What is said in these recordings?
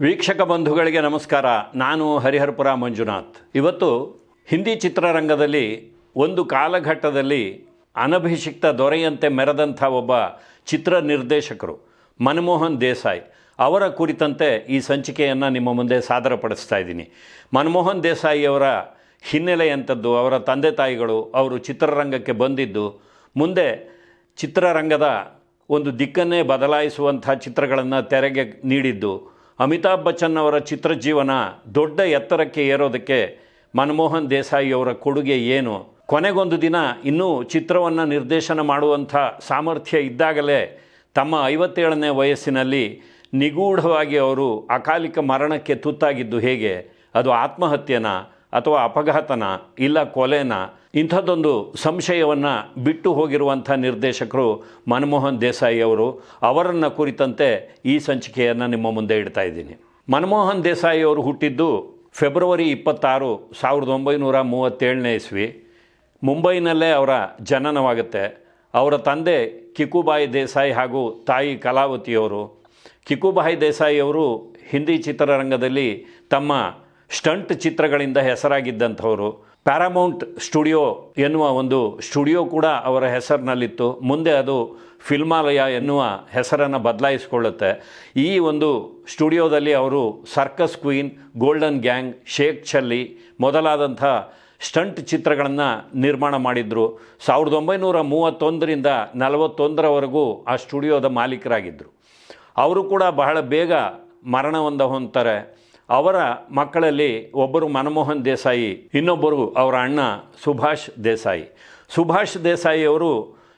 ವೀಕ್ಷಕ ಬಂಧುಗಳಿಗೆ ನಮಸ್ಕಾರ. ನಾನು ಹರಿಹರಪುರ ಮಂಜುನಾಥ್. ಇವತ್ತು ಹಿಂದಿ ಚಿತ್ರರಂಗದಲ್ಲಿ ಒಂದು ಕಾಲಘಟ್ಟದಲ್ಲಿ ಅನಭಿಷಿಕ್ತ ದೊರೆಯಂತೆ ಮೆರೆದಂಥ ಒಬ್ಬ ಚಿತ್ರ ನಿರ್ದೇಶಕರು ಮನಮೋಹನ್ ದೇಸಾಯಿ ಅವರ ಕುರಿತಂತೆ ಈ ಸಂಚಿಕೆಯನ್ನು ನಿಮ್ಮ ಮುಂದೆ ಸಾದರಪಡಿಸ್ತಾ ಇದ್ದೀನಿ. ಮನಮೋಹನ್ ದೇಸಾಯಿಯವರ ಹಿನ್ನೆಲೆಯಂಥದ್ದು, ಅವರ ತಂದೆ ತಾಯಿಗಳು, ಅವರು ಚಿತ್ರರಂಗಕ್ಕೆ ಬಂದಿದ್ದು, ಮುಂದೆ ಚಿತ್ರರಂಗದ ಒಂದು ದಿಕ್ಕನ್ನೇ ಬದಲಾಯಿಸುವಂಥ ಚಿತ್ರಗಳನ್ನು ತೆರೆಗೆ ನೀಡಿದ್ದು ಅಮಿತಾಬ್ ಬಚ್ಚನ್ ಅವರ ಚಿತ್ರಜೀವನ ದೊಡ್ಡ ಎತ್ತರಕ್ಕೆ ಏರೋದಕ್ಕೆ ಮನಮೋಹನ್ ದೇಸಾಯಿ ಅವರ ಕೊಡುಗೆ ಏನು? ಕೊನೆಗೊಂದು ದಿನ ಇನ್ನೂ ಚಿತ್ರವನ್ನು ನಿರ್ದೇಶನ ಮಾಡುವಂಥ ಸಾಮರ್ಥ್ಯ ಇದ್ದಾಗಲೇ ತಮ್ಮ ಐವತ್ತೇಳನೇ ವಯಸ್ಸಿನಲ್ಲಿ ನಿಗೂಢವಾಗಿ ಅವರು ಅಕಾಲಿಕ ಮರಣಕ್ಕೆ ತುತ್ತಾಗಿದ್ದು ಹೇಗೆ? ಅದು ಆತ್ಮಹತ್ಯೆನಾ ಅಥವಾ ಅಪಘಾತನ ಇಲ್ಲ ಕೊಲೆನ? ಇಂಥದ್ದೊಂದು ಸಂಶಯವನ್ನು ಬಿಟ್ಟು ಹೋಗಿರುವಂಥ ನಿರ್ದೇಶಕರು ಮನಮೋಹನ್ ದೇಸಾಯಿ ಅವರು, ಅವರನ್ನು ಕುರಿತಂತೆ ಈ ಸಂಚಿಕೆಯನ್ನು ನಿಮ್ಮ ಮುಂದೆ ಇಡ್ತಾ ಇದ್ದೀನಿ. ಮನಮೋಹನ್ ದೇಸಾಯಿ ಅವರು ಹುಟ್ಟಿದ್ದು ಫೆಬ್ರವರಿ ಇಪ್ಪತ್ತಾರು, ಸಾವಿರದ ಒಂಬೈನೂರ ಮೂವತ್ತೇಳನೇ ಇಸ್ವಿ. ಮುಂಬೈನಲ್ಲೇ ಅವರ ಜನನವಾಗುತ್ತೆ. ಅವರ ತಂದೆ ಕಿಕುಬಾಯಿ ದೇಸಾಯಿ ಹಾಗೂ ತಾಯಿ ಕಲಾವತಿಯವರು. ಕಿಕುಬಾಯಿ ದೇಸಾಯಿ ಅವರು ಹಿಂದಿ ಚಿತ್ರರಂಗದಲ್ಲಿ ತಮ್ಮ ಸ್ಟಂಟ್ ಚಿತ್ರಗಳಿಂದ ಹೆಸರಾಗಿದ್ದಂಥವರು. ಪ್ಯಾರಾಮೌಂಟ್ ಸ್ಟುಡಿಯೋ ಎನ್ನುವ ಒಂದು ಸ್ಟುಡಿಯೋ ಕೂಡ ಅವರ ಹೆಸರಿನಲ್ಲಿತ್ತು. ಮುಂದೆ ಅದು ಫಿಲ್ಮಾಲಯ ಎನ್ನುವ ಹೆಸರನ್ನು ಬದಲಾಯಿಸಿಕೊಳ್ಳುತ್ತೆ. ಈ ಒಂದು ಸ್ಟುಡಿಯೋದಲ್ಲಿ ಅವರು circus queen golden gang Sheikh Chilli ಮೊದಲಾದಂಥ stunt ಚಿತ್ರಗಳನ್ನು ನಿರ್ಮಾಣ ಮಾಡಿದರು. ಸಾವಿರದ ಒಂಬೈನೂರ ಮೂವತ್ತೊಂದರಿಂದ ನಲವತ್ತೊಂದರವರೆಗೂ ಆ ಸ್ಟುಡಿಯೋದ ಮಾಲೀಕರಾಗಿದ್ದರು ಅವರು ಕೂಡ ಬಹಳ ಬೇಗ ಮರಣವನ್ನು ಹೊಂದ್ತಾರೆ. ಅವರ ಮಕ್ಕಳಲ್ಲಿ ಒಬ್ಬರು ಮನಮೋಹನ್ ದೇಸಾಯಿ, ಇನ್ನೊಬ್ಬರು ಅವರ ಅಣ್ಣ ಸುಭಾಷ್ ದೇಸಾಯಿ. ಸುಭಾಷ್ ದೇಸಾಯಿ ಅವರು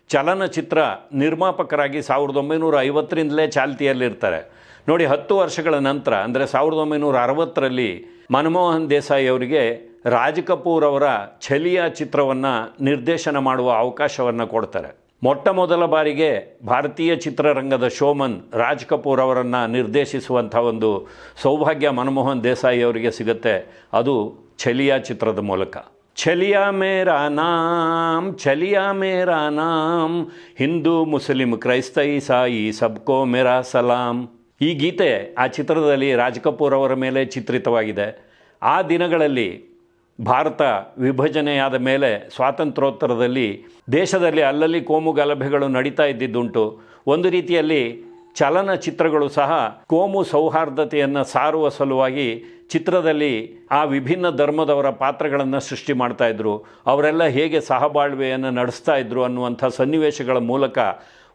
ಚಲನಚಿತ್ರ ನಿರ್ಮಾಪಕರಾಗಿ ಸಾವಿರದ ಒಂಬೈನೂರ ಐವತ್ತರಿಂದಲೇ ಚಾಲ್ತಿಯಲ್ಲಿರ್ತಾರೆ. ನೋಡಿ, ಹತ್ತು ವರ್ಷಗಳ ನಂತರ, ಅಂದರೆ ಸಾವಿರದ ಒಂಬೈನೂರ ಅರವತ್ತರಲ್ಲಿ ಮನಮೋಹನ್ ದೇಸಾಯಿ ಅವರಿಗೆ ರಾಜ್ ಕಪೂರ್ ಅವರ ಛಲಿಯಾ ಚಿತ್ರವನ್ನು ನಿರ್ದೇಶನ ಮಾಡುವ ಅವಕಾಶವನ್ನು ಕೊಡ್ತಾರೆ. ಮೊಟ್ಟ ಮೊದಲ ಬಾರಿಗೆ ಭಾರತೀಯ ಚಿತ್ರರಂಗದ ಶೋಮನ್ ರಾಜ್ ಕಪೂರ್ ಅವರನ್ನು ನಿರ್ದೇಶಿಸುವಂಥ ಒಂದು ಸೌಭಾಗ್ಯ ಮನಮೋಹನ್ ದೇಸಾಯಿ ಅವರಿಗೆ ಸಿಗುತ್ತೆ. ಅದು ಛಲಿಯಾ ಚಿತ್ರದ ಮೂಲಕ. ಛಲಿಯಾ ಮೇರಾ ನಾಮ್, ಛಲಿಯಾ ಮೇರಾ ನಾಮ್, ಹಿಂದೂ ಮುಸ್ಲಿಂ ಕ್ರೈಸ್ತ ಈಸಾಯಿ ಸಬ್ಕೋ ಮೇರಾ ಸಲಾಂ. ಈ ಗೀತೆ ಆ ಚಿತ್ರದಲ್ಲಿ ರಾಜ್ ಕಪೂರ್ ಅವರ ಮೇಲೆ ಚಿತ್ರಿತವಾಗಿದೆ. ಆ ದಿನಗಳಲ್ಲಿ ಭಾರತ ವಿಭಜನೆಯಾದ ಮೇಲೆ ಸ್ವಾತಂತ್ರ್ಯೋತ್ತರದಲ್ಲಿ ದೇಶದಲ್ಲಿ ಅಲ್ಲಲ್ಲಿ ಕೋಮು ಗಲಭೆಗಳು ನಡೀತಾ ಇದ್ದಿದ್ದುಂಟು. ಒಂದು ರೀತಿಯಲ್ಲಿ ಚಲನಚಿತ್ರಗಳು ಸಹ ಕೋಮು ಸೌಹಾರ್ದತೆಯನ್ನು ಸಾರುವ ಸಲುವಾಗಿ ಚಿತ್ರದಲ್ಲಿ ಆ ವಿಭಿನ್ನ ಧರ್ಮದವರ ಪಾತ್ರಗಳನ್ನು ಸೃಷ್ಟಿ ಮಾಡ್ತಾಯಿದ್ರು ಅವರೆಲ್ಲ ಹೇಗೆ ಸಹಬಾಳ್ವೆಯನ್ನು ನಡೆಸ್ತಾ ಇದ್ರು ಅನ್ನುವಂಥ ಸನ್ನಿವೇಶಗಳ ಮೂಲಕ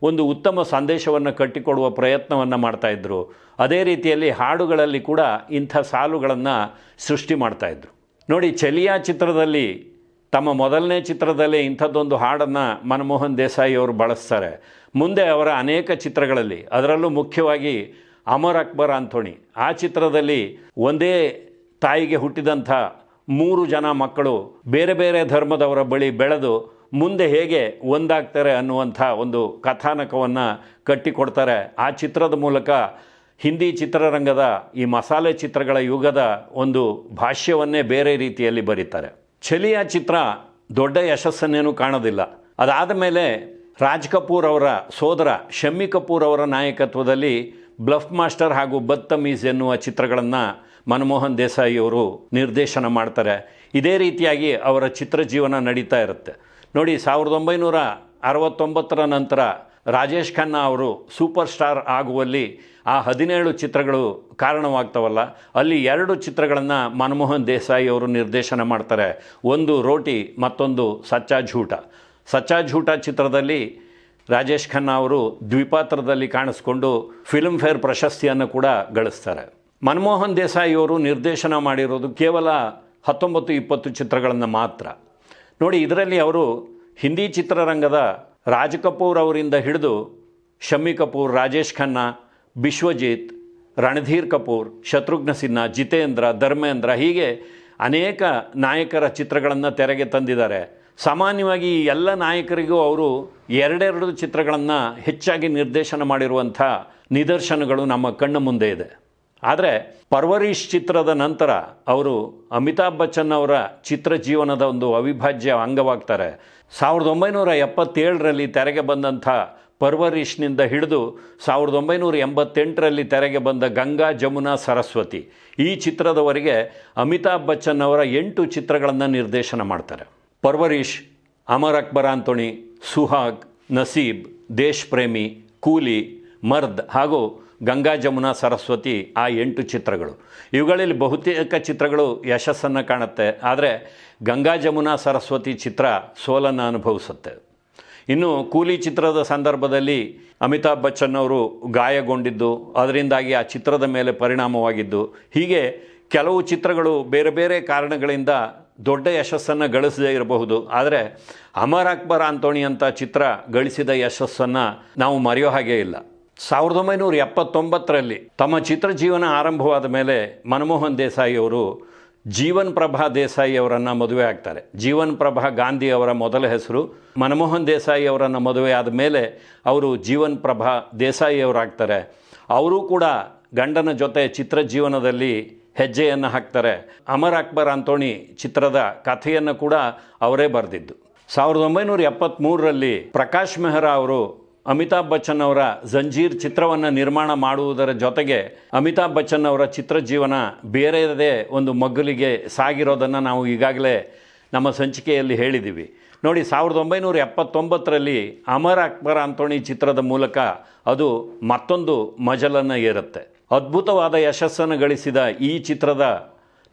ಒಂದು ಉತ್ತಮ ಸಂದೇಶವನ್ನು ಕಟ್ಟಿಕೊಡುವ ಪ್ರಯತ್ನವನ್ನು ಮಾಡ್ತಾಯಿದ್ರು ಅದೇ ರೀತಿಯಲ್ಲಿ ಹಾಡುಗಳಲ್ಲಿ ಕೂಡ ಇಂಥ ಸಾಲುಗಳನ್ನು ಸೃಷ್ಟಿ ಮಾಡ್ತಾಯಿದ್ರು ನೋಡಿ, ಚಲಿಯಾ ಚಿತ್ರದಲ್ಲಿ, ತಮ್ಮ ಮೊದಲನೇ ಚಿತ್ರದಲ್ಲಿ ಇಂಥದ್ದೊಂದು ಹಾಡನ್ನು ಮನಮೋಹನ್ ದೇಸಾಯಿ ಅವರು ಬಳಸ್ತಾರೆ. ಮುಂದೆ ಅವರ ಅನೇಕ ಚಿತ್ರಗಳಲ್ಲಿ, ಅದರಲ್ಲೂ ಮುಖ್ಯವಾಗಿ ಅಮರ್ ಅಕ್ಬರ್ ಅಂಥೋಣಿ ಆ ಚಿತ್ರದಲ್ಲಿ ಒಂದೇ ತಾಯಿಗೆ ಹುಟ್ಟಿದಂಥ ಮೂರು ಜನ ಮಕ್ಕಳು ಬೇರೆ ಬೇರೆ ಧರ್ಮದವರ ಬಳಿ ಬೆಳೆದು ಮುಂದೆ ಹೇಗೆ ಒಂದಾಗ್ತಾರೆ ಅನ್ನುವಂಥ ಒಂದು ಕಥಾನಕವನ್ನು ಕಟ್ಟಿಕೊಡ್ತಾರೆ. ಆ ಚಿತ್ರದ ಮೂಲಕ ಹಿಂದಿ ಚಿತ್ರರಂಗದ ಈ ಮಸಾಲೆ ಚಿತ್ರಗಳ ಯುಗದ ಒಂದು ಭಾಷ್ಯವನ್ನೇ ಬೇರೆ ರೀತಿಯಲ್ಲಿ ಬರೀತಾರೆ. ಛಲಿಯ ಚಿತ್ರ ದೊಡ್ಡ ಯಶಸ್ಸನ್ನೇನು ಕಾಣೋದಿಲ್ಲ. ಅದಾದ ಮೇಲೆ ರಾಜ್ ಕಪೂರ್ ಅವರ ಸೋದರ ಶಮ್ಮಿ ಕಪೂರ್ ಅವರ ನಾಯಕತ್ವದಲ್ಲಿ ಬ್ಲಫ್ ಮಾಸ್ಟರ್ ಹಾಗೂ ಬತ್ತಮೀಸ್ ಎನ್ನುವ ಚಿತ್ರಗಳನ್ನು ಮನಮೋಹನ್ ದೇಸಾಯಿ ಅವರು ನಿರ್ದೇಶನ ಮಾಡ್ತಾರೆ. ಇದೇ ರೀತಿಯಾಗಿ ಅವರ ಚಿತ್ರಜೀವನ ನಡೀತಾ ಇರುತ್ತೆ. ನೋಡಿ, ಸಾವಿರದ ಒಂಬೈನೂರ ಅರವತ್ತೊಂಬತ್ತರ ನಂತರ ರಾಜೇಶ್ ಖನ್ನಾ ಅವರು ಸೂಪರ್ ಸ್ಟಾರ್ ಆಗುವಲ್ಲಿ ಆ ಹದಿನೇಳು ಚಿತ್ರಗಳು ಕಾರಣವಾಗ್ತವಲ್ಲ. ಅಲ್ಲಿ ಎರಡು ಚಿತ್ರಗಳನ್ನು ಮನಮೋಹನ್ ದೇಸಾಯಿ ಅವರು ನಿರ್ದೇಶನ ಮಾಡ್ತಾರೆ. ಒಂದು ರೋಟಿ, ಮತ್ತೊಂದು ಸಚ್ಚಾ ಝೂಟ. ಸಚ್ಚಾ ಝೂಟ ಚಿತ್ರದಲ್ಲಿ ರಾಜೇಶ್ ಖನ್ನಾ ಅವರು ದ್ವಿಪಾತ್ರದಲ್ಲಿ ಕಾಣಿಸ್ಕೊಂಡು ಫಿಲ್ಮ್ಫೇರ್ ಪ್ರಶಸ್ತಿಯನ್ನು ಕೂಡ ಗಳಿಸ್ತಾರೆ. ಮನಮೋಹನ್ ದೇಸಾಯಿ ಅವರು ನಿರ್ದೇಶನ ಮಾಡಿರೋದು ಕೇವಲ ಹತ್ತೊಂಬತ್ತು, ಇಪ್ಪತ್ತು ಚಿತ್ರಗಳನ್ನು ಮಾತ್ರ. ನೋಡಿ, ಇದರಲ್ಲಿ ಅವರು ಹಿಂದಿ ಚಿತ್ರರಂಗದ ರಾಜ್ ಕಪೂರ್ ಅವರಿಂದ ಹಿಡಿದು ಶಮ್ಮಿ ಕಪೂರ್, ರಾಜೇಶ್ ಖನ್ನಾ ಬಿಶ್ವಜಿತ್ ರಣಧೀರ್ ಕಪೂರ್, ಶತ್ರುಘ್ನ ಸಿನ್ಹಾ, ಜಿತೇಂದ್ರ, ಧರ್ಮೇಂದ್ರ ಹೀಗೆ ಅನೇಕ ನಾಯಕರ ಚಿತ್ರಗಳನ್ನು ತೆರೆಗೆ ತಂದಿದ್ದಾರೆ. ಸಾಮಾನ್ಯವಾಗಿ ಈ ಎಲ್ಲ ನಾಯಕರಿಗೂ ಅವರು ಎರಡೆರಡು ಚಿತ್ರಗಳನ್ನು ಹೆಚ್ಚಾಗಿ ನಿರ್ದೇಶನ ಮಾಡಿರುವಂಥ ನಿದರ್ಶನಗಳು ನಮ್ಮ ಕಣ್ಣ ಮುಂದೆ ಇದೆ. ಆದರೆ ಪರ್ವರೀಶ್ ಚಿತ್ರದ ನಂತರ ಅವರು ಅಮಿತಾಬ್ ಬಚ್ಚನ್ ಅವರ ಚಿತ್ರ ಜೀವನದ ಒಂದು ಅವಿಭಾಜ್ಯ ಅಂಗವಾಗ್ತಾರೆ. ಸಾವಿರದ ಒಂಬೈನೂರ ಎಪ್ಪತ್ತೇಳರಲ್ಲಿ ತೆರೆಗೆ ಬಂದಂಥ ಪರ್ವರಿಷ್ನಿಂದ ಹಿಡಿದು ಸಾವಿರದ ಒಂಬೈನೂರ ಎಂಬತ್ತೆಂಟರಲ್ಲಿ ತೆರೆಗೆ ಬಂದ ಗಂಗಾ ಜಮುನಾ ಸರಸ್ವತಿ. ಈ ಚಿತ್ರದವರೆಗೆ ಅಮಿತಾಬ್ ಬಚ್ಚನ್ ಅವರ ಎಂಟು ಚಿತ್ರಗಳನ್ನು ನಿರ್ದೇಶನ ಮಾಡ್ತಾರೆ. ಪರ್ವರೀಶ್, ಅಮರ್ ಅಕ್ಬರ್ ಅಂತೋಣಿ ಸುಹಾಗ್, ನಸೀಬ್, ದೇಶ್ ಪ್ರೇಮಿ, ಕೂಲಿ, ಮರ್ದ್ ಹಾಗೂ ಗಂಗಾ ಜಮುನಾ ಸರಸ್ವತಿ ಆ ಎಂಟು ಚಿತ್ರಗಳು. ಇವುಗಳಲ್ಲಿ ಬಹುತೇಕ ಚಿತ್ರಗಳು ಯಶಸ್ಸನ್ನು ಕಾಣುತ್ತೆ. ಆದರೆ ಗಂಗಾ ಜಮುನಾ ಸರಸ್ವತಿ ಚಿತ್ರ ಸೋಲನ್ನು ಅನುಭವಿಸುತ್ತೆ. ಇನ್ನು ಕೂಲಿ ಚಿತ್ರದ ಸಂದರ್ಭದಲ್ಲಿ ಅಮಿತಾಬ್ ಬಚ್ಚನ್ ಅವರು ಗಾಯಗೊಂಡಿದ್ದು, ಅದರಿಂದಾಗಿ ಆ ಚಿತ್ರದ ಮೇಲೆ ಪರಿಣಾಮವಾಗಿದ್ದು. ಹೀಗೆ ಕೆಲವು ಚಿತ್ರಗಳು ಬೇರೆ ಬೇರೆ ಕಾರಣಗಳಿಂದ ದೊಡ್ಡ ಯಶಸ್ಸನ್ನು ಗಳಿಸದೇ ಇರಬಹುದು. ಆದರೆ ಅಮರ್ ಅಕ್ಬರ್ ಅಂತೋಣಿ ಅಂತ ಚಿತ್ರ ಗಳಿಸಿದ ಯಶಸ್ಸನ್ನು ನಾವು ಮರೆಯೋ ಹಾಗೇ ಇಲ್ಲ. ಸಾವಿರದ ಒಂಬೈನೂರ ಎಪ್ಪತ್ತೊಂಬತ್ತರಲ್ಲಿ ತಮ್ಮ ಚಿತ್ರಜೀವನ ಆರಂಭವಾದ ಮೇಲೆ ಮನಮೋಹನ್ ದೇಸಾಯಿ ಅವರು ಜೀವನ್ ಪ್ರಭಾ ದೇಸಾಯಿ ಅವರನ್ನು ಮದುವೆ ಆಗ್ತಾರೆ. ಜೀವನ್ ಪ್ರಭಾ ಗಾಂಧಿ ಅವರ ಮೊದಲ ಹೆಸರು. ಮನಮೋಹನ್ ದೇಸಾಯಿ ಅವರನ್ನು ಮದುವೆ ಆದ ಮೇಲೆ ಅವರು ಜೀವನ್ ಪ್ರಭಾ ದೇಸಾಯಿ ಅವರಾಗ್ತಾರೆ. ಅವರು ಕೂಡ ಗಂಡನ ಜೊತೆ ಚಿತ್ರಜೀವನದಲ್ಲಿ ಹೆಜ್ಜೆಯನ್ನು ಹಾಕ್ತಾರೆ. ಅಮರ್ ಅಕ್ಬರ್ ಅಂತೋಣಿ ಚಿತ್ರದ ಕಥೆಯನ್ನು ಕೂಡ ಅವರೇ ಬರೆದಿದ್ದು. ಸಾವಿರದ ಒಂಬೈನೂರ ಎಪ್ಪತ್ತ್ಮೂರರಲ್ಲಿ ಪ್ರಕಾಶ್ ಮೆಹ್ರಾ ಅವರು ಅಮಿತಾಬ್ ಬಚ್ಚನ್ ಅವರ ಜಂಜೀರ್ ಚಿತ್ರವನ್ನು ನಿರ್ಮಾಣ ಮಾಡುವುದರ ಜೊತೆಗೆ ಅಮಿತಾಬ್ ಬಚ್ಚನ್ ಅವರ ಚಿತ್ರ ಜೀವನ ಬೇರೆಯದೇ ಒಂದು ಮಗ್ಗಲಿಗೆ ಸಾಗಿರೋದನ್ನು ನಾವು ಈಗಾಗಲೇ ನಮ್ಮ ಸಂಚಿಕೆಯಲ್ಲಿ ಹೇಳಿದ್ದೀವಿ. ನೋಡಿ, ಸಾವಿರದ ಒಂಬೈನೂರ ಎಪ್ಪತ್ತೊಂಬತ್ತರಲ್ಲಿ ಅಮರ್ ಅಕ್ಬರ್ ಅಂತೋಣಿ ಚಿತ್ರದ ಮೂಲಕ ಅದು ಮತ್ತೊಂದು ಮಜಲನ್ನು ಏರುತ್ತೆ. ಅದ್ಭುತವಾದ ಯಶಸ್ಸನ್ನು ಗಳಿಸಿದ ಈ ಚಿತ್ರದ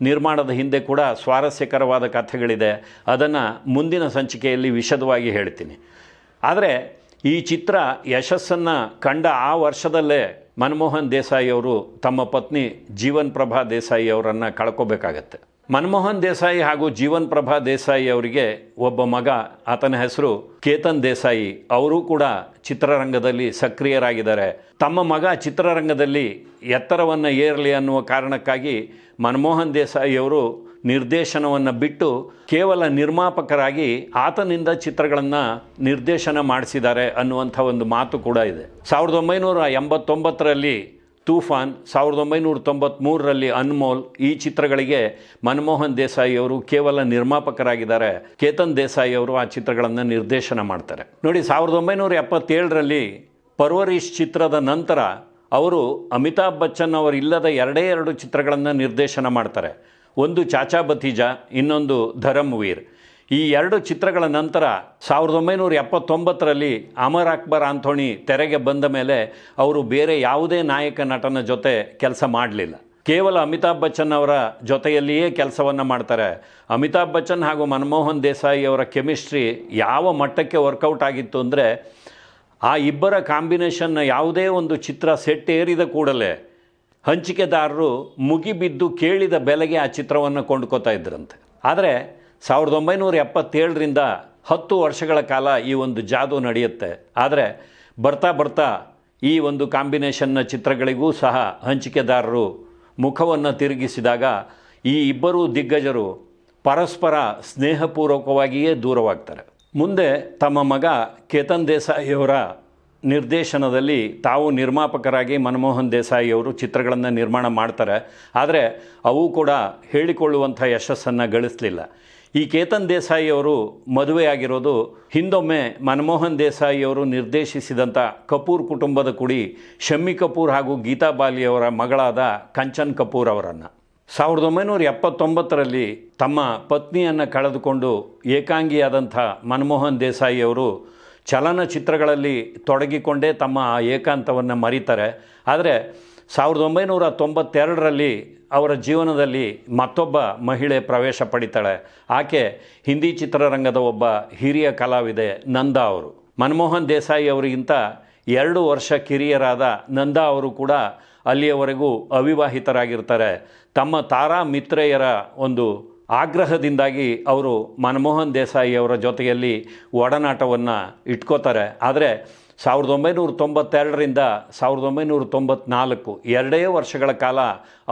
ನಿರ್ಮಾಣದ ಹಿಂದೆ ಕೂಡ ಸ್ವಾರಸ್ಯಕರವಾದ ಕಥೆಗಳಿದೆ. ಅದನ್ನು ಮುಂದಿನ ಸಂಚಿಕೆಯಲ್ಲಿ ವಿಶದವಾಗಿ ಹೇಳ್ತೀನಿ. ಆದರೆ ಈ ಚಿತ್ರ ಯಶಸ್ಸನ್ನು ಕಂಡ ಆ ವರ್ಷದಲ್ಲೇ ಮನಮೋಹನ್ ದೇಸಾಯಿ ಅವರು ತಮ್ಮ ಪತ್ನಿ ಜೀವನ್ ಪ್ರಭಾ ದೇಸಾಯಿ ಅವರನ್ನು ಕಳ್ಕೋಬೇಕಾಗತ್ತೆ. ಮನಮೋಹನ್ ದೇಸಾಯಿ ಹಾಗೂ ಜೀವನ್ ಪ್ರಭಾ ದೇಸಾಯಿ ಅವರಿಗೆ ಒಬ್ಬ ಮಗ, ಆತನ ಹೆಸರು ಕೇತನ್ ದೇಸಾಯಿ. ಅವರೂ ಕೂಡ ಚಿತ್ರರಂಗದಲ್ಲಿ ಸಕ್ರಿಯರಾಗಿದ್ದಾರೆ. ತಮ್ಮ ಮಗ ಚಿತ್ರರಂಗದಲ್ಲಿ ಎತ್ತರವನ್ನು ಏರಲಿ ಅನ್ನುವ ಕಾರಣಕ್ಕಾಗಿ ಮನಮೋಹನ್ ದೇಸಾಯಿ ಅವರು ನಿರ್ದೇಶನವನ್ನು ಬಿಟ್ಟು ಕೇವಲ ನಿರ್ಮಾಪಕರಾಗಿ ಆತನಿಂದ ಚಿತ್ರಗಳನ್ನು ನಿರ್ದೇಶನ ಮಾಡಿಸಿದ್ದಾರೆ ಅನ್ನುವಂಥ ಒಂದು ಮಾತು ಕೂಡ ಇದೆ. ಸಾವಿರದ ಒಂಬೈನೂರ ಎಂಬತ್ತೊಂಬತ್ತರಲ್ಲಿ ತೂಫಾನ್ ಸಾವಿರದ ಒಂಬೈನೂರ ತೊಂಬತ್ತ್ಮೂರರಲ್ಲಿ ಅನ್ಮೋಲ್ ಈ ಚಿತ್ರಗಳಿಗೆ ಮನಮೋಹನ್ ದೇಸಾಯಿ ಅವರು ಕೇವಲ ನಿರ್ಮಾಪಕರಾಗಿದ್ದಾರೆ. ಕೇತನ್ ದೇಸಾಯಿ ಅವರು ಆ ಚಿತ್ರಗಳನ್ನು ನಿರ್ದೇಶನ ಮಾಡ್ತಾರೆ. ನೋಡಿ, ಸಾವಿರದ ಒಂಬೈನೂರ ಎಪ್ಪತ್ತೇಳರಲ್ಲಿ ಪರ್ವರೀಶ್ ಚಿತ್ರದ ನಂತರ ಅವರು ಅಮಿತಾಬ್ ಬಚ್ಚನ್ ಅವರಿಲ್ಲದ ಎರಡೇ ಎರಡು ಚಿತ್ರಗಳನ್ನು ನಿರ್ದೇಶನ ಮಾಡ್ತಾರೆ. ಒಂದು ಚಾಚಾ ಭತೀಜ, ಇನ್ನೊಂದು ಧರಮ್ವೀರ್ ಈ ಎರಡು ಚಿತ್ರಗಳ ನಂತರ ಸಾವಿರದ ಒಂಬೈನೂರ ಎಪ್ಪತ್ತೊಂಬತ್ತರಲ್ಲಿ ಅಮರ್ ಅಕ್ಬರ್ ಆಂಥೋಣಿ ತೆರೆಗೆ ಬಂದ ಮೇಲೆ ಅವರು ಬೇರೆ ಯಾವುದೇ ನಾಯಕ ನಟನ ಜೊತೆ ಕೆಲಸ ಮಾಡಲಿಲ್ಲ. ಕೇವಲ ಅಮಿತಾಬ್ ಬಚ್ಚನ್ ಅವರ ಜೊತೆಯಲ್ಲಿಯೇ ಕೆಲಸವನ್ನು ಮಾಡ್ತಾರೆ. ಅಮಿತಾಬ್ ಬಚ್ಚನ್ ಹಾಗೂ ಮನಮೋಹನ್ ದೇಸಾಯಿ ಅವರ ಕೆಮಿಸ್ಟ್ರಿ ಯಾವ ಮಟ್ಟಕ್ಕೆ ವರ್ಕೌಟ್ ಆಗಿತ್ತು ಅಂದರೆ, ಆ ಇಬ್ಬರ ಕಾಂಬಿನೇಷನ್ನ ಯಾವುದೇ ಒಂದು ಚಿತ್ರ ಸೆಟ್ ಏರಿದ ಕೂಡಲೇ ಹಂಚಿಕೆದಾರರು ಮುಗಿಬಿದ್ದು ಕೇಳಿದ ಬೆಲೆಗೆ ಆ ಚಿತ್ರವನ್ನು ಕೊಂಡ್ಕೋತಾ ಇದ್ರಂತೆ. ಆದರೆ ಸಾವಿರದ ಒಂಬೈನೂರ ಎಪ್ಪತ್ತೇಳರಿಂದ ಹತ್ತು ವರ್ಷಗಳ ಕಾಲ ಈ ಒಂದು ಜಾದು ನಡೆಯುತ್ತೆ. ಆದರೆ ಬರ್ತಾ ಬರ್ತಾ ಈ ಒಂದು ಕಾಂಬಿನೇಷನ್ನ ಚಿತ್ರಗಳಿಗೂ ಸಹ ಹಂಚಿಕೆದಾರರು ಮುಖವನ್ನು ತಿರುಗಿಸಿದಾಗ ಈ ಇಬ್ಬರೂ ದಿಗ್ಗಜರು ಪರಸ್ಪರ ಸ್ನೇಹಪೂರ್ವಕವಾಗಿಯೇ ದೂರವಾಗ್ತಾರೆ. ಮುಂದೆ ತಮ್ಮ ಮಗ ಕೇತನ್ ದೇಸಾಯಿಯವರ ನಿರ್ದೇಶನದಲ್ಲಿ ತಾವು ನಿರ್ಮಾಪಕರಾಗಿ ಮನಮೋಹನ್ ದೇಸಾಯಿಯವರು ಚಿತ್ರಗಳನ್ನು ನಿರ್ಮಾಣ ಮಾಡ್ತಾರೆ. ಆದರೆ ಅವು ಕೂಡ ಹೇಳಿಕೊಳ್ಳುವಂಥ ಯಶಸ್ಸನ್ನು ಗಳಿಸಲಿಲ್ಲ. ಈ ಕೇತನ್ ದೇಸಾಯಿ ಅವರು ಮದುವೆಯಾಗಿರೋದು ಹಿಂದೊಮ್ಮೆ ಮನಮೋಹನ್ ದೇಸಾಯಿ ಅವರು ನಿರ್ದೇಶಿಸಿದಂಥ ಕಪೂರ್ ಕುಟುಂಬದ ಕುಡಿ ಶಮ್ಮಿ ಕಪೂರ್ ಹಾಗೂ ಗೀತಾ ಬಾಲಿಯವರ ಮಗಳಾದ ಕಂಚನ್ ಕಪೂರ್ ಅವರನ್ನು. ಸಾವಿರದ ಒಂಬೈನೂರ ಎಪ್ಪತ್ತೊಂಬತ್ತರಲ್ಲಿ ತಮ್ಮ ಪತ್ನಿಯನ್ನು ಕಳೆದುಕೊಂಡು ಏಕಾಂಗಿಯಾದಂಥ ಮನಮೋಹನ್ ದೇಸಾಯಿ ಅವರು ಚಲನಚಿತ್ರಗಳಲ್ಲಿ ತೊಡಗಿಕೊಂಡೇ ತಮ್ಮ ಆ ಏಕಾಂತವನ್ನು ಮರೀತಾರೆ. ಆದರೆ ಸಾವಿರದ ಒಂಬೈನೂರ ತೊಂಬತ್ತೆರಡರಲ್ಲಿ ಅವರ ಜೀವನದಲ್ಲಿ ಮತ್ತೊಬ್ಬ ಮಹಿಳೆ ಪ್ರವೇಶ ಪಡಿತಾಳೆ. ಆಕೆ ಹಿಂದಿ ಚಿತ್ರರಂಗದ ಒಬ್ಬ ಹಿರಿಯ ಕಲಾವಿದೆ ನಂದಾ ಅವರು. ಮನಮೋಹನ್ ದೇಸಾಯಿ ಅವರಿಗಿಂತ ಎರಡು ವರ್ಷ ಕಿರಿಯರಾದ ನಂದಾ ಅವರು ಕೂಡ ಅಲ್ಲಿಯವರೆಗೂ ಅವಿವಾಹಿತರಾಗಿರ್ತಾರೆ. ತಮ್ಮ ತಾರಾ ಮಿತ್ರೆಯರ ಒಂದು ಆಗ್ರಹದಿಂದಾಗಿ ಅವರು ಮನಮೋಹನ್ ದೇಸಾಯಿ ಅವರ ಜೊತೆಯಲ್ಲಿ ಒಡನಾಟವನ್ನು ಇಟ್ಕೋತಾರೆ. ಆದರೆ ಸಾವಿರದ ಒಂಬೈನೂರ ತೊಂಬತ್ತೆರಡರಿಂದ ಸಾವಿರದ ಒಂಬೈನೂರ ತೊಂಬತ್ನಾಲ್ಕು ಎರಡೇ ವರ್ಷಗಳ ಕಾಲ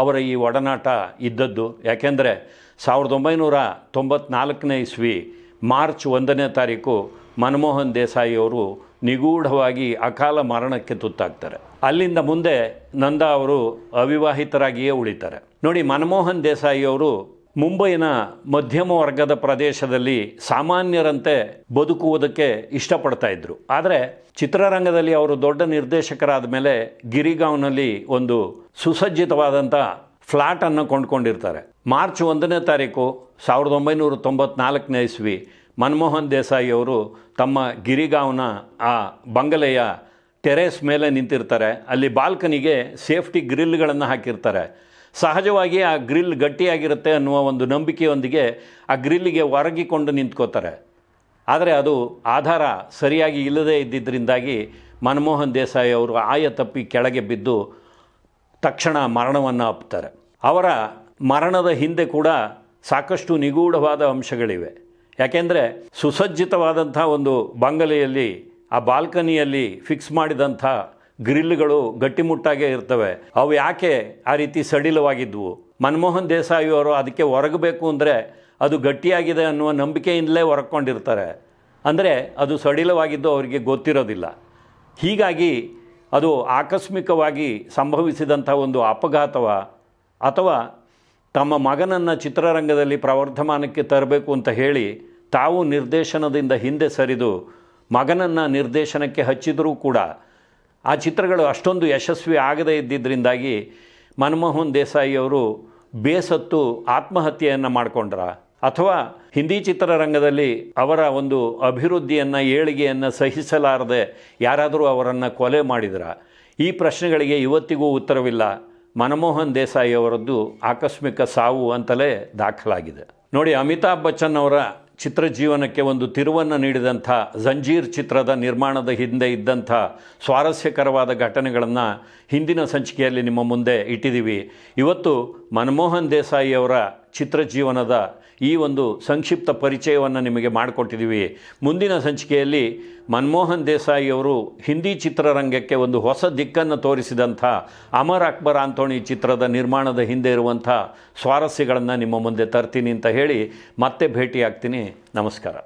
ಅವರ ಈ ಒಡನಾಟ ಇದ್ದದ್ದು. ಯಾಕೆಂದರೆ ಸಾವಿರದ ಒಂಬೈನೂರ ತೊಂಬತ್ನಾಲ್ಕನೇ ಇಸ್ವಿ ಮಾರ್ಚ್ ಒಂದನೇ ತಾರೀಕು ಮನಮೋಹನ್ ದೇಸಾಯಿಯವರು ನಿಗೂಢವಾಗಿ ಅಕಾಲ ಮರಣಕ್ಕೆ ತುತ್ತಾಗ್ತಾರೆ. ಅಲ್ಲಿಂದ ಮುಂದೆ ನಂದಾ ಅವರು ಅವಿವಾಹಿತರಾಗಿಯೇ ಉಳಿತಾರೆ. ನೋಡಿ ಮನಮೋಹನ್ ದೇಸಾಯಿ ಅವರು ಮುಂಬೈನ ಮಧ್ಯಮ ವರ್ಗದ ಪ್ರದೇಶದಲ್ಲಿ ಸಾಮಾನ್ಯರಂತೆ ಬದುಕುವುದಕ್ಕೆ ಇಷ್ಟಪಡ್ತಾ ಇದ್ದರು ಆದರೆ ಚಿತ್ರರಂಗದಲ್ಲಿ ಅವರು ದೊಡ್ಡ ನಿರ್ದೇಶಕರಾದ ಮೇಲೆ ಗಿರಿಗಾಂವ್ನಲ್ಲಿ ಒಂದು ಸುಸಜ್ಜಿತವಾದಂಥ ಫ್ಲ್ಯಾಟನ್ನು ಕೊಂಡ್ಕೊಂಡಿರ್ತಾರೆ. ಮಾರ್ಚ್ ಒಂದನೇ ತಾರೀಕು ಸಾವಿರದ ಒಂಬೈನೂರ ತೊಂಬತ್ನಾಲ್ಕನೇ ಇಸ್ವಿ ಮನಮೋಹನ್ ದೇಸಾಯಿ ಅವರು ತಮ್ಮ ಗಿರಿಗಾಂವ್ನ ಆ ಬಂಗಲೆಯ ಟೆರೇಸ್ ಮೇಲೆ ನಿಂತಿರ್ತಾರೆ. ಅಲ್ಲಿ ಬಾಲ್ಕನಿಗೆ ಸೇಫ್ಟಿ ಗ್ರಿಲ್ಗಳನ್ನು ಹಾಕಿರ್ತಾರೆ. ಸಹಜವಾಗಿ ಆ ಗ್ರಿಲ್ ಗಟ್ಟಿಯಾಗಿರುತ್ತೆ ಅನ್ನುವ ಒಂದು ನಂಬಿಕೆಯೊಂದಿಗೆ ಆ ಗ್ರಿಲ್ಲಿಗೆ ಒರಗಿಕೊಂಡು ನಿಂತ್ಕೋತಾರೆ. ಆದರೆ ಅದು ಆಧಾರ ಸರಿಯಾಗಿ ಇಲ್ಲದೇ ಇದ್ದಿದ್ದರಿಂದಾಗಿ ಮನಮೋಹನ್ ದೇಸಾಯಿ ಅವರು ಆಯ ತಪ್ಪಿ ಕೆಳಗೆ ಬಿದ್ದು ತಕ್ಷಣ ಮರಣವನ್ನು ಅಪ್ತಾರೆ ಅವರ ಮರಣದ ಹಿಂದೆ ಕೂಡ ಸಾಕಷ್ಟು ನಿಗೂಢವಾದ ಅಂಶಗಳಿವೆ. ಯಾಕೆಂದರೆ ಸುಸಜ್ಜಿತವಾದಂಥ ಒಂದು ಬಂಗಲೆಯಲ್ಲಿ, ಆ ಬಾಲ್ಕನಿಯಲ್ಲಿ ಫಿಕ್ಸ್ ಮಾಡಿದಂಥ ಗ್ರಿಲ್ಗಳು ಗಟ್ಟಿಮುಟ್ಟಾಗೆ ಇರ್ತವೆ. ಅವು ಯಾಕೆ ಆ ರೀತಿ ಸಡಿಲವಾಗಿದ್ವು? ಮನಮೋಹನ್ ದೇಸಾಯಿ ಅವರು ಅದಕ್ಕೆ ಹೊರಗಬೇಕು ಅಂದರೆ ಅದು ಗಟ್ಟಿಯಾಗಿದೆ ಅನ್ನುವ ನಂಬಿಕೆಯಿಂದಲೇ ಹೊರಕೊಂಡಿರ್ತಾರೆ ಅಂದರೆ ಅದು ಸಡಿಲವಾಗಿದ್ದು ಅವರಿಗೆ ಗೊತ್ತಿರೋದಿಲ್ಲ. ಹೀಗಾಗಿ ಅದು ಆಕಸ್ಮಿಕವಾಗಿ ಸಂಭವಿಸಿದಂಥ ಒಂದು ಅಪಘಾತವ ಅಥವಾ ತಮ್ಮ ಮಗನನ್ನು ಚಿತ್ರರಂಗದಲ್ಲಿ ಪ್ರವರ್ಧಮಾನಕ್ಕೆ ತರಬೇಕು ಅಂತ ಹೇಳಿ ತಾವು ನಿರ್ದೇಶನದಿಂದ ಹಿಂದೆ ಸರಿದು ಮಗನನ್ನು ನಿರ್ದೇಶನಕ್ಕೆ ಹಚ್ಚಿದರೂ ಕೂಡ ಆ ಚಿತ್ರಗಳು ಅಷ್ಟೊಂದು ಯಶಸ್ವಿ ಆಗದೇ ಇದ್ದಿದ್ದರಿಂದಾಗಿ ಮನಮೋಹನ್ ದೇಸಾಯಿ ಅವರು ಬೇಸತ್ತು ಆತ್ಮಹತ್ಯೆಯನ್ನು ಮಾಡಿಕೊಂಡ್ರ. ಅಥವಾ ಹಿಂದಿ ಚಿತ್ರರಂಗದಲ್ಲಿ ಅವರ ಒಂದು ಅಭಿವೃದ್ಧಿಯನ್ನು, ಏಳಿಗೆಯನ್ನು ಸಹಿಸಲಾರದೆ ಯಾರಾದರೂ ಅವರನ್ನು ಕೊಲೆ ಮಾಡಿದ್ರ. ಈ ಪ್ರಶ್ನೆಗಳಿಗೆ ಇವತ್ತಿಗೂ ಉತ್ತರವಿಲ್ಲ. ಮನಮೋಹನ್ ದೇಸಾಯಿ ಅವರದ್ದು ಆಕಸ್ಮಿಕ ಸಾವು ಅಂತಲೇ ದಾಖಲಾಗಿದೆ. ನೋಡಿ, ಅಮಿತಾಬ್ ಬಚ್ಚನ್ ಅವರ ಚಿತ್ರಜೀವನಕ್ಕೆ ಒಂದು ತಿರುವನ್ನು ನೀಡಿದಂಥ ಜಂಜೀರ್ ಚಿತ್ರದ ನಿರ್ಮಾಣದ ಹಿಂದೆ ಇದ್ದಂಥ ಸ್ವಾರಸ್ಯಕರವಾದ ಘಟನೆಗಳನ್ನು ಹಿಂದಿನ ಸಂಚಿಕೆಯಲ್ಲಿ ನಿಮ್ಮ ಮುಂದೆ ಇಟ್ಟಿದ್ದೀವಿ. ಇವತ್ತು ಮನಮೋಹನ್ ದೇಸಾಯಿಯವರ ಚಿತ್ರಜೀವನದ ಈ ಒಂದು ಸಂಕ್ಷಿಪ್ತ ಪರಿಚಯವನ್ನು ನಿಮಗೆ ಮಾಡಿಕೊಟ್ಟಿದ್ದೀವಿ. ಮುಂದಿನ ಸಂಚಿಕೆಯಲ್ಲಿ ಮನಮೋಹನ್ ದೇಸಾಯಿ ಅವರು ಹಿಂದಿ ಚಿತ್ರರಂಗಕ್ಕೆ ಒಂದು ಹೊಸ ದಿಕ್ಕನ್ನು ತೋರಿಸಿದಂಥ ಅಮರ್ ಅಕ್ಬರ್ ಆಂಥೋಣಿ ಚಿತ್ರದ ನಿರ್ಮಾಣದ ಹಿಂದೆ ಇರುವಂಥ ಸ್ವಾರಸ್ಯಗಳನ್ನು ನಿಮ್ಮ ಮುಂದೆ ತರ್ತೀನಿ ಅಂತ ಹೇಳಿ ಮತ್ತೆ ಭೇಟಿಯಾಗ್ತೀನಿ. ನಮಸ್ಕಾರ.